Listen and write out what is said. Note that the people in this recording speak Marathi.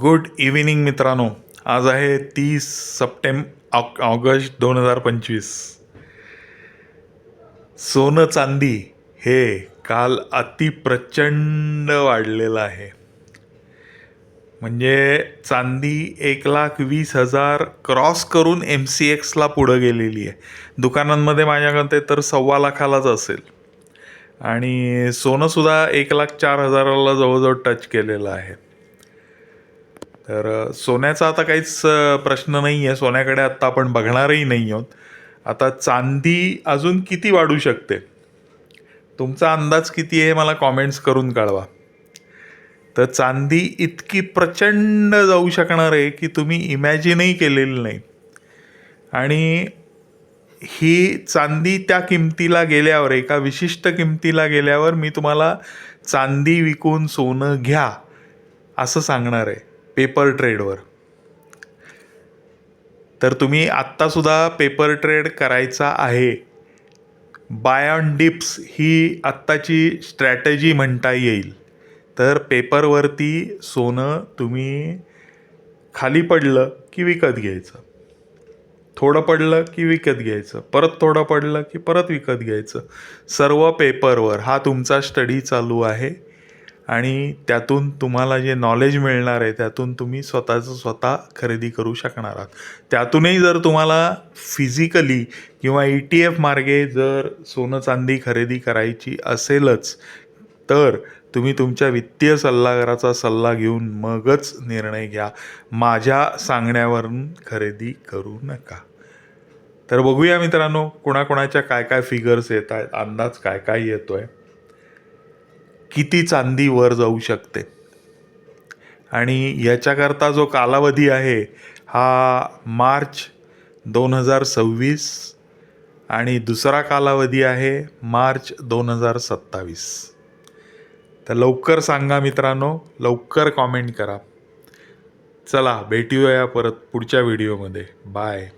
गुड इव्हिनिंग मित्रांनो. आज आहे तीस सप्टेंब ऑक ऑगस्ट दोन हजार पंचवीस. सोनं चांदी हे काल अतिप्रचंड वाढलेलं आहे. म्हणजे चांदी एक लाख वीस हजार क्रॉस करून एम सी एक्सला पुढं गेलेली आहे. दुकानांमध्ये माझ्याकडे तर सव्वा लाखालाच असेल. आणि सोनंसुद्धा एक लाख चार हजाराला जवळजवळ टच केलेलं आहे. तर सोन्याचा आता काहीच प्रश्न नाही आहे सोन्याकडे आत्ता आपण बघणारही नाही आहोत. आता चांदी अजून किती वाढू शकते? तुमचा अंदाज किती आहे मला कॉमेंट्स करून कळवा. तर चांदी इतकी प्रचंड जाऊ शकणार आहे की तुम्ही इमॅजिनही केलेली नाही. आणि ही चांदी त्या किमतीला गेल्यावर एका विशिष्ट किमतीला गेल्यावर मी तुम्हाला चांदी विकून सोनं घ्या असं सांगणार आहे. पेपर ट्रेडवर. तर तुम्ही आत्तासुद्धा पेपर ट्रेड करायचा आहे. बाय ऑन डिप्स ही आत्ताची स्ट्रॅटजी म्हणता येईल. तर पेपरवरती सोनं तुम्ही खाली पडलं की विकत घ्यायचं. थोडं पडलं की विकत घ्यायचं. परत थोडं पडलं की परत विकत घ्यायचं. सर्व पेपरवर हा तुमचा स्टडी चालू आहे. आणि त्यातून तुम्हाला जे नॉलेज मिळणार आहे त्यातून तुम्ही स्वतःचं स्वतः खरेदी करू शकणार आहात. त्यातूनही जर तुम्हाला फिजिकली किंवा ई टी एफ मार्गे जर सोनं चांदी खरेदी करायची असेलच तर तुम्ही तुमच्या वित्तीय सल्लागाराचा सल्ला घेऊन मगच निर्णय घ्या. माझ्या सांगण्यावरून खरेदी करू नका. तर बघूया मित्रांनो कोणाकोणाच्या काय काय फिगर्स येत आहेत अंदाज काय काय येतो आहे किती चांदी वर जाऊ शकते. आणि याच्याकरता जो कालावधी आहे हा मार्च दोन हजार सव्वीस आणि दुसरा कालावधी आहे मार्च दोन हजार सत्तावीस. तर लवकर सांगा मित्रांनो लवकर कॉमेंट करा. चला भेटूया परत पुढच्या व्हिडिओमध्ये बाय